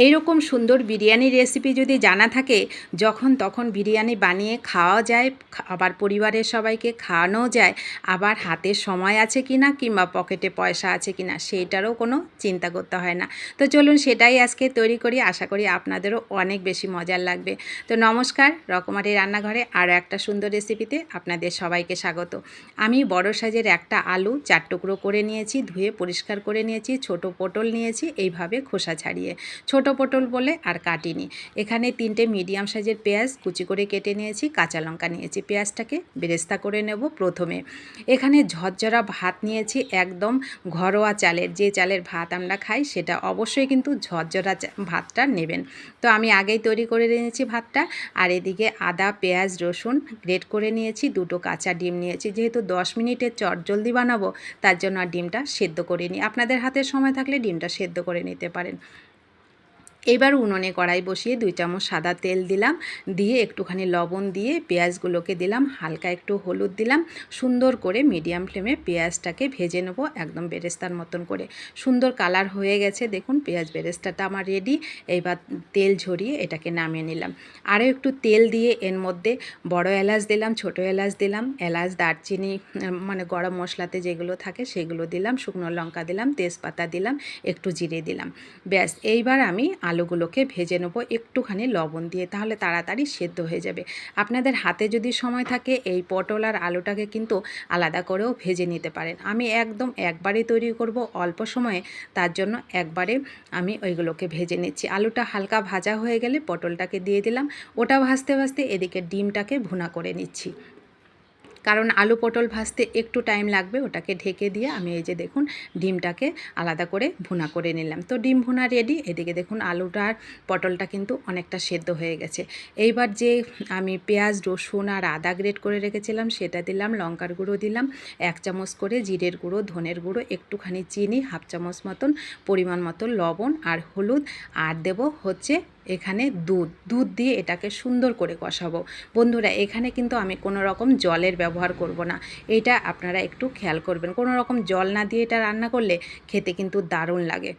এই রকম সুন্দর বিরিয়ানি রেসিপি যদি জানা থাকে, যখন তখন বিরিয়ানি বানিয়ে খাওয়া যায়, আবার পরিবারের সবাইকে খাওয়ানোও যায়, আবার হাতে সময় আছে কি না কিংবা পকেটে পয়সা আছে কি না সেইটারও কোনো চিন্তা করতে হয় না। তো চলুন সেটাই আজকে তৈরি করি, আশা করি আপনাদেরও অনেক বেশি মজার লাগবে। তো নমস্কার, রকমারি রান্নাঘরে আরও একটা সুন্দর রেসিপিতে আপনাদের সবাইকে স্বাগত। আমি বড় সাইজের একটা আলু চার টুকরো করে নিয়েছি, ধুয়ে পরিষ্কার করে নিয়েছি, ছোট পটল নিয়েছি, এইভাবে খোসা ছাড়িয়ে। ছোট পটল বলে আর কাটিনি। এখানে তিনটে মিডিয়াম সাইজের পেঁয়াজ কুচি করে কেটে নিয়েছি, কাঁচা লঙ্কা নিয়েছি। পেঁয়াজটাকে বেরেস্তা করে নেব প্রথমে। এখানে ঝরঝরা ভাত নিয়েছি, একদম ঘরোয়া চালের। যে চালের ভাত আমরা খাই, সেটা অবশ্যই কিন্তু ঝরঝরা ভাতটা নেবেন। তো আমি আগেই তৈরি করে নিয়েছি ভাতটা। আর এদিকে আদা, পেঁয়াজ, রসুন গ্রেট করে নিয়েছি, দুটো কাঁচা ডিম নিয়েছি। যেহেতু দশ মিনিটের চট জলদি বানাবো, তার জন্য আর ডিমটা সেদ্ধ করে নিই আপনাদের হাতে সময় থাকলে ডিমটা সেদ্ধ করে নিতে পারেন। এবার উনুনে কড়াই বসিয়ে দুই চামচ সাদা তেল দিলাম। দিয়ে একটুখানি লবণ দিয়ে পেঁয়াজগুলোকে দিলাম, হালকা একটু হলুদ দিলাম। সুন্দর করে মিডিয়াম ফ্লেমে পেঁয়াজটাকে ভেজে নেব একদম বেরেস্তার মতন করে। সুন্দর কালার হয়ে গেছে, দেখুন পেঁয়াজ বেরেস্তাটা আমার রেডি এইবার তেল ঝরিয়ে এটাকে নামিয়ে নিলাম। আরও একটু তেল দিয়ে এর মধ্যে বড় এলাচ দিলাম, ছোট এলাচ দিলাম, এলাচ, দারচিনি মানে গরম মশলাতে যেগুলো থাকে সেগুলো দিলাম, শুকনো লঙ্কা দিলাম, তেজপাতা দিলাম, একটু জিরে দিলাম। ব্যাস, এইবার আমি আলুগুলোকে ভেজে নেব, একটুখানি লবণ দিয়ে, তাহলে তাড়াতাড়ি সেদ্ধ হয়ে যাবে। আপনাদের হাতে যদি সময় থাকে, এই পটল আর আলুটাকে কিন্তু আলাদা করেও ভেজে নিতে পারেন। আমি একদম একবারে তৈরি করব, অল্প সময়ে, তার জন্য একবারে আমি ওইগুলোকে ভেজে নিচ্ছি। আলুটা হালকা ভাজা হয়ে গেলে পটলটাকে দিয়ে দিলাম। ওটা ভাজতে ভাজতে এদিকে ডিমটাকে ভুনা করে নিচ্ছি। কারণ আলু পটল ভাজতে একটু টাইম লাগবে, ওটাকে ঢেকে দিয়ে আমি এই যে দেখুন ডিমটাকে আলাদা করে ভুনা করে নিলাম। তো ডিম ভুনা রেডি এদিকে দেখুন আলুটা আর পটলটা কিন্তু অনেকটা সেদ্ধ হয়ে গেছে। এইবার যে আমি পেঁয়াজ, রসুন আর আদা গ্রেট করে রেখেছিলাম, সেটা দিলাম, লঙ্কার গুঁড়ো দিলাম, এক চামচ করে জিরের গুঁড়ো, ধনের গুঁড়ো, একটুখানি চিনি, হাফ চামচ মতন পরিমাণ মতো লবণ আর হলুদ, আর দেব হচ্ছে এখানে দুধ দুধ দিয়ে এটাকে সুন্দর করে কষাবো। বন্ধুরা, এখানে কিন্তু আমি কোনো রকম জলের ব্যবহার করব না। এটা আপনারা একটু খেয়াল করবেন। কোনো রকম জল না দিয়ে এটা রান্না করলে খেতে কিন্তু দারুণ লাগে।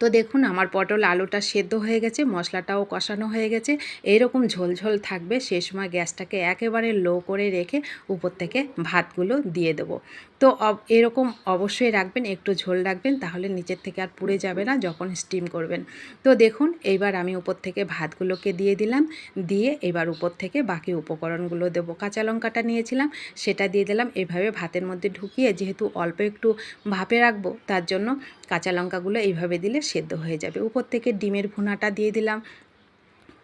তো দেখুন, আমার পটল আলুটা সেদ্ধ হয়ে গেছে, মশলাটাও কষানো হয়ে গেছে। এইরকম ঝোলঝোল থাকবে সে সময় গ্যাসটাকে একেবারে লো করে রেখে উপর থেকে ভাতগুলো দিয়ে দেবো। তো এরকম অবশ্যই রাখবেন, একটু ঝোল রাখবেন, তাহলে নিচের থেকে আর পুড়ে যাবে না যখন স্টিম করবেন। তো দেখুন, এইবার আমি উপর থেকে ভাতগুলোকে দিয়ে দিলাম, দিয়ে এবার উপর থেকে বাকি উপকরণগুলো দেবো। কাঁচা লঙ্কাটা নিয়েছিলাম, সেটা দিয়ে দিলাম। এভাবে ভাতের মধ্যে ঢুকিয়ে যেহেতু অল্প একটু ভাপে রাখব, তার জন্য কাঁচা লঙ্কাগুলো এইভাবে দিলে সেদ্ধ হয়ে যাবে। উপর থেকে ডিমের ভুনাটা দিয়ে দিলাম।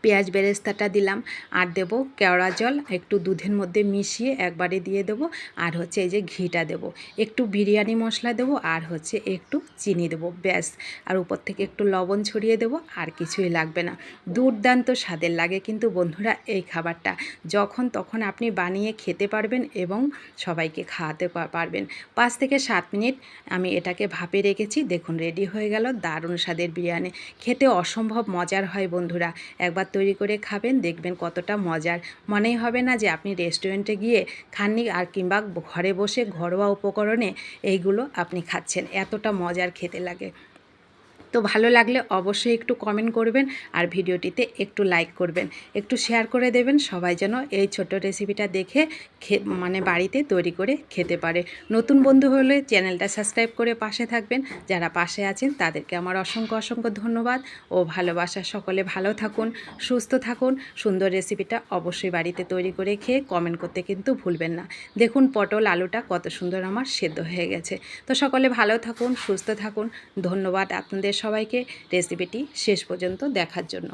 পেঁয়াজ বেরেস্তাটা দিলাম, আর দেব কেওড়া জল, একটু দুধের মধ্যে মিশিয়ে একবারে দিয়ে দেব, আর হচ্ছে এই যে ঘিটা দেব। একটু বিরিয়ানি মশলা দেব, আর হচ্ছে একটু চিনি দেব, ব্যাস। আর উপর থেকে একটু লবণ ছড়িয়ে দেব, আর কিছুই লাগবে না। দুর্দান্ত স্বাদের লাগে কিন্তু বন্ধুরা এই খাবারটা। যখন তখন আপনি বানিয়ে খেতে পারবেন এবং সবাইকে খাওয়াতে পারবেন। পাঁচ থেকে সাত মিনিট আমি এটাকে ভাপে রেখেছি, দেখুন রেডি হয়ে গেল, দারুণ স্বাদের বিরিয়ানি। খেতে অসম্ভব মজার হয় বন্ধুরা। একবার তৈরি করে খাবেন, দেখবেন কতটা মজার। মনেই হবে না যে আপনি রেস্টুরেন্টে গিয়ে খাননি আর কিংবা ঘরে বসে ঘরোয়া উপকরণে এইগুলো আপনি খাচ্ছেন। এতটা মজার খেতে লাগে। তো ভালো লাগলে অবশ্যই একটু কমেন্ট করবেন আর ভিডিওটিতে একটু লাইক করবেন। একটু শেয়ার করে দেবেন, সবাই যেন এই ছোট রেসিপিটা দেখে মানে বাড়িতে তৈরি করে খেতে পারে। নতুন বন্ধু হলে চ্যানেলটা সাবস্ক্রাইব করে পাশে থাকবেন। যারা পাশে আছেন, তাদেরকে আমার অসংখ্য অসংখ্য ধন্যবাদ ও ভালোবাসা। সকলে ভালো থাকুন, সুস্থ থাকুন। সুন্দর রেসিপিটা অবশ্যই বাড়িতে তৈরি করে খেয়ে কমেন্ট করতে কিন্তু ভুলবেন না। দেখুন পটল আলুটা কত সুন্দর আমার সেদ্ধ হয়ে গেছে। তো সকলে ভালো থাকুন, সুস্থ থাকুন। ধন্যবাদ আপনাদের সবাইকে রেসিপিটি শেষ পর্যন্ত দেখার জন্য।